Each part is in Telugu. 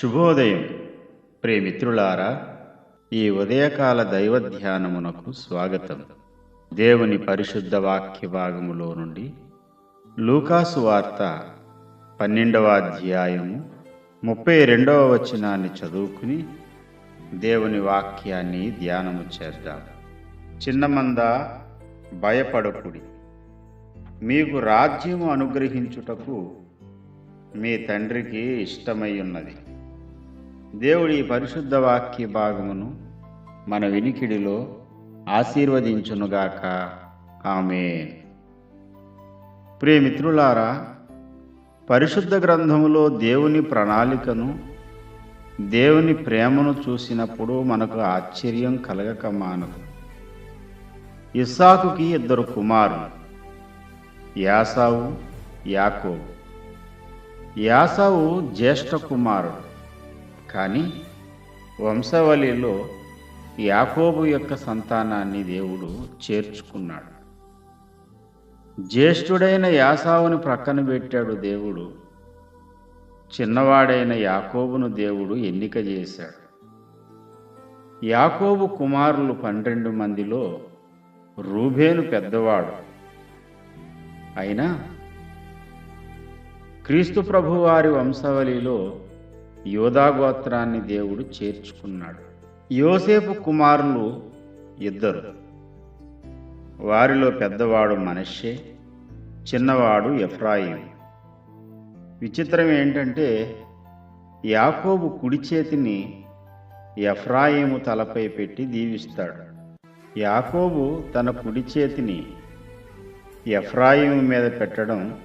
శుభోదయం. ప్రేమిత్రులారా ఈ ఉదయకాల దైవ ధ్యానమునకు స్వాగతం. దేవుని పరిశుద్ధ వాక్య భాగములో నుండి లూకాసు వార్త పన్నెండవ అధ్యాయము ముప్పై రెండవ వచనాన్ని చదువుకుని దేవుని వాక్యాన్ని ధ్యానము చేద్దాం. చిన్నమంద భయపడకుడి. మీకు రాజ్యము అనుగ్రహించుటకు మీ తండ్రికి ఇష్టమై ఉన్నది దేవుడి పరిశుద్ధ వాక్య భాగమును మన వినికిడిలో ఆశీర్వదించునుగాక. ఆమె ప్రియమిత్రులారా పరిశుద్ధ గ్రంథములో దేవుని ప్రణాళికను దేవుని ప్రేమను చూసినప్పుడు మనకు ఆశ్చర్యం కలగక మానదు. ఇస్సాకుకి ఇద్దరు కుమారులు. యాసావు యాకోబు. యాసావు జ్యేష్ఠ కుమారుడు. కానీ వంశవలిలో యాకోబు యొక్క సంతానాన్ని దేవుడు చేర్చుకున్నాడు. జ్యేష్ఠుడైన యాసావుని ప్రక్కన పెట్టాడు దేవుడు. చిన్నవాడైన యాకోబును దేవుడు ఎన్నిక చేశాడు. యాకోబు కుమారులు పన్నెండు మందిలో రూబేను పెద్దవాడు. అయినా క్రీస్తు ప్రభువారి వంశావళిలో యోధాగోత్రాన్ని దేవుడు చేర్చుకున్నాడు. యోసేపు కుమారులు ఇద్దరు. వారిలో పెద్దవాడు మనషే చిన్నవాడు ఎఫ్రాయిం. విచిత్రం ఏంటంటే యాకోబు కుడి చేతిని ఎఫ్రాయిము తలపై పెట్టి దీవిస్తాడు. యాకోబు తన కుడి చేతిని ఎఫ్రాయిం మీద పెట్టడం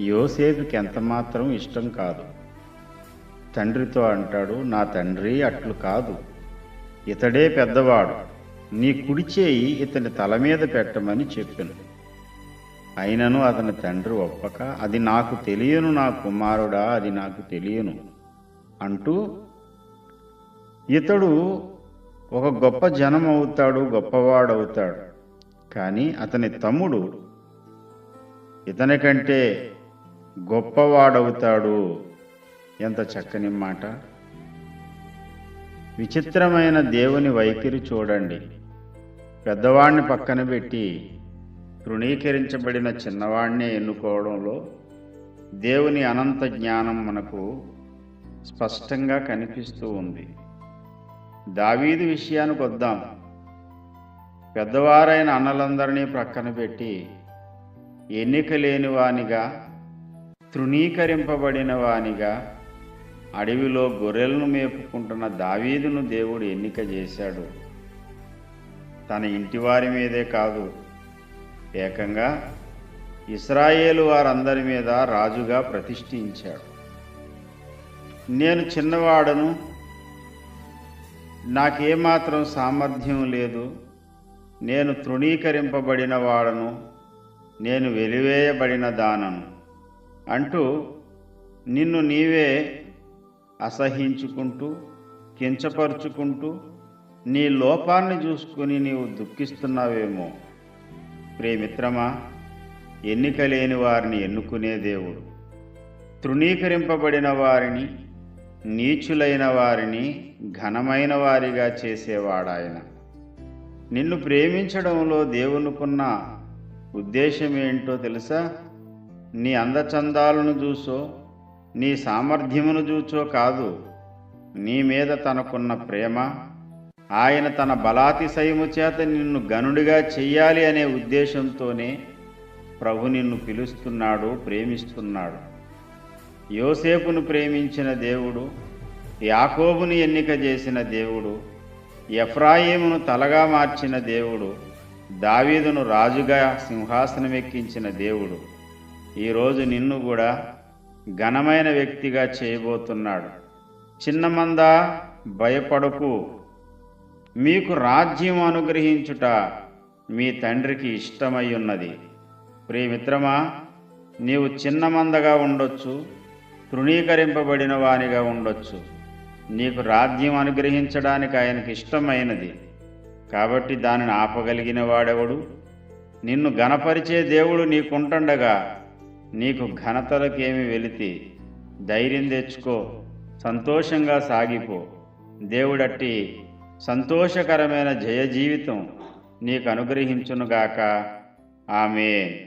యోసేపుకి ఎంతమాత్రం ఇష్టం కాదు. తండ్రితో అంటాడు నా తండ్రి అట్లు కాదు. ఇతడే పెద్దవాడు. నీ కుడి చేయి ఇతని తల మీద పెట్టమని చెప్పాను. అయినను అతని తండ్రి ఒప్పక అది నాకు తెలియను నా కుమారుడా అది నాకు తెలియను అంటూ ఇతడు ఒక గొప్ప జనం అవుతాడు గొప్పవాడవుతాడు. కానీ అతని తమ్ముడు ఇతని కంటే గొప్పవాడవుతాడు. ఎంత చక్కని మాట. విచిత్రమైన దేవుని వైఖరి చూడండి. పెద్దవాణ్ణి పక్కన పెట్టి తృణీకరించబడిన చిన్నవాణ్ణే ఎన్నుకోవడంలో దేవుని అనంత జ్ఞానం మనకు స్పష్టంగా కనిపిస్తూ ఉంది. దావీదు విషయానికి వద్దాం పెద్దవారైన అన్నలందరినీ ప్రక్కన పెట్టి ఎన్నిక లేని వానిగా తృణీకరింపబడిన వానిగా అడవిలో గొర్రెలను మేపుకుంటున్న దావీదును దేవుడు ఎన్నిక చేశాడు. తన ఇంటివారి మీదే కాదు ఏకంగా ఇస్రాయేలు వారందరి మీద రాజుగా ప్రతిష్ఠించాడు. నేను చిన్నవాడను నాకేమాత్రం సామర్థ్యం లేదు. నేను తృణీకరింపబడిన వాడను నేను వెలివేయబడిన దానను అంటూ నిన్ను నీవే అసహించుకుంటూ కించపరుచుకుంటూ నీ లోపాన్ని చూసుకుని నీవు దుఃఖిస్తున్నావేమో. ప్రేమిత్రమా ఎన్నిక లేని వారిని ఎన్నుకునే దేవుడు. తృణీకరింపబడిన వారిని నీచులైన వారిని ఘనమైన వారిగా చేసేవాడాయన. నిన్ను ప్రేమించడంలో దేవునికున్న ఉద్దేశం ఏంటో తెలుసా? నీ అందచందాలను చూసో నీ సామర్థ్యమును చూచో కాదు నీ మీద తనకున్న ప్రేమ ఆయన తన బలాతిశయము చేత నిన్ను గనుడిగా చెయ్యాలి అనే ఉద్దేశంతోనే ప్రభు నిన్ను పిలుస్తున్నాడు ప్రేమిస్తున్నాడు. యోసేపును ప్రేమించిన దేవుడు యాకోబును ఎన్నిక చేసిన దేవుడు ఎఫ్రాయిమును తలగా మార్చిన దేవుడు దావీదును రాజుగా సింహాసనం ఎక్కించిన దేవుడు. ఈరోజు నిన్ను కూడా ఘనమైన వ్యక్తిగా చేయబోతున్నాడు. చిన్నమందా భయపడకు. మీకు రాజ్యం అనుగ్రహించుట మీ తండ్రికి ఇష్టమై ఉన్నది. ప్రియమిత్రమా నీవు చిన్నమందగా ఉండొచ్చు. తృణీకరింపబడిన వానిగా ఉండొచ్చు. నీకు రాజ్యం అనుగ్రహించడానికి ఆయనకి ఇష్టమైనది. కాబట్టి దానిని ఆపగలిగిన వాడెవడు? నిన్ను ఘనపరిచే దేవుడు నీకుంటుండగా నీకు ఘనతలకేమి వెళితే ధైర్యం తెచ్చుకో సంతోషంగా సాగిపో. దేవుడట్టి సంతోషకరమైన జయ జీవితం నీకు అనుగ్రహించునుగాక. ఆమె